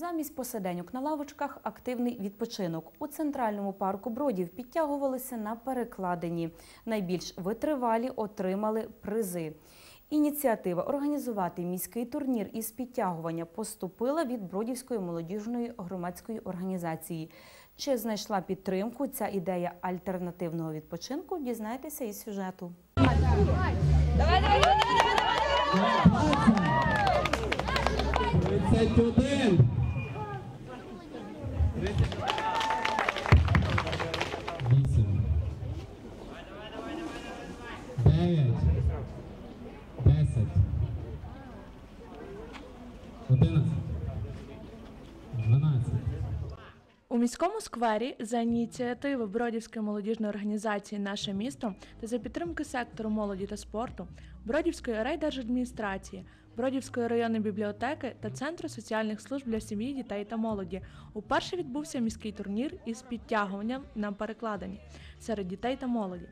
Замість посиденьок на лавочках активний відпочинок. У центральному парку Бродів підтягувалися на перекладині. Найбільш витривалі отримали призи. Ініціатива організувати міський турнір із підтягування поступила від Бродівської молодіжної громадської організації. Чи знайшла підтримку ця ідея альтернативного відпочинку? Дізнайтеся із сюжету. 31. Вісім. Дев'ять. Десять. Одинадцять. У міському сквері за ініціативи Бродівської молодіжної організації Наше місто та за підтримки сектору молоді та спорту, Бродівської райдержадміністрації, Бродівської районної бібліотеки та Центру соціальних служб для сім'ї, дітей та молоді уперше відбувся міський турнір із підтягуванням на перекладині серед дітей та молоді.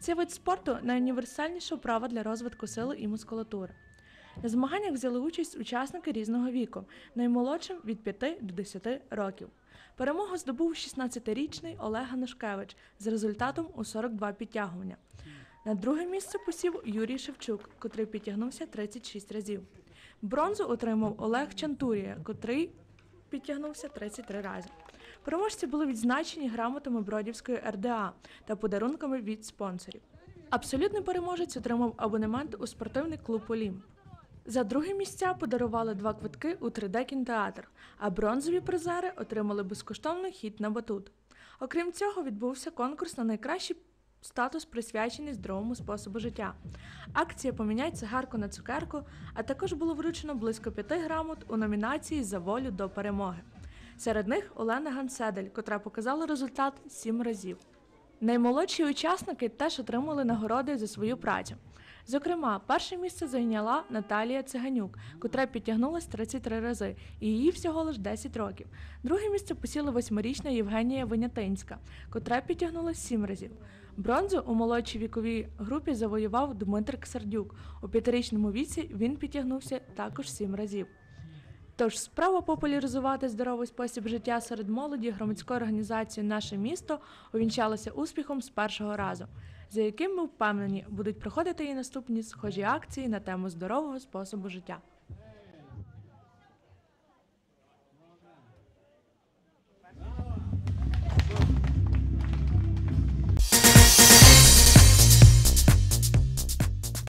Цей вид спорту найуніверсальніша вправа для розвитку сили і мускулатури. На змаганнях взяли участь учасники різного віку, наймолодшим від 5 до 10 років. Перемогу здобув 16-річний Олег Ганушкевич з результатом у 42 підтягування. На друге місце посів Юрій Шевчук, котрий підтягнувся 36 разів. Бронзу отримав Олег Чантурія, котрий підтягнувся 33 рази. Переможці були відзначені грамотами Бродівської РДА та подарунками від спонсорів. Абсолютний переможець отримав абонемент у спортивний клуб Олімп. За другі місця подарували два квитки у 3D кінотеатр, а бронзові призери отримали безкоштовний хід на батут. Окрім цього, відбувся конкурс на найкращий статус, присвячений здоровому способу життя. Акція Поміняй цигарку на цукерку, а також було вручено близько п'яти грамот у номінації за волю до перемоги. Серед них Олена Ганседель, котра показала результат сім разів. Наймолодші учасники теж отримали нагороди за свою працю. Зокрема, перше місце зайняла Наталія Циганюк, котра підтягнулась 33 рази, і її всього лише 10 років. Друге місце посіла восьмирічна Євгенія Винятинська, котра підтягнулась 7 разів. Бронзу у молодшій віковій групі завоював Дмитрик Ксардюк. У п'ятирічному віці він підтягнувся також 7 разів. Тож справа популяризувати здоровий спосіб життя серед молоді громадської організації Наше місто увінчалася успіхом з першого разу, за яким ми впевнені будуть проходити і наступні схожі акції на тему здорового способу життя.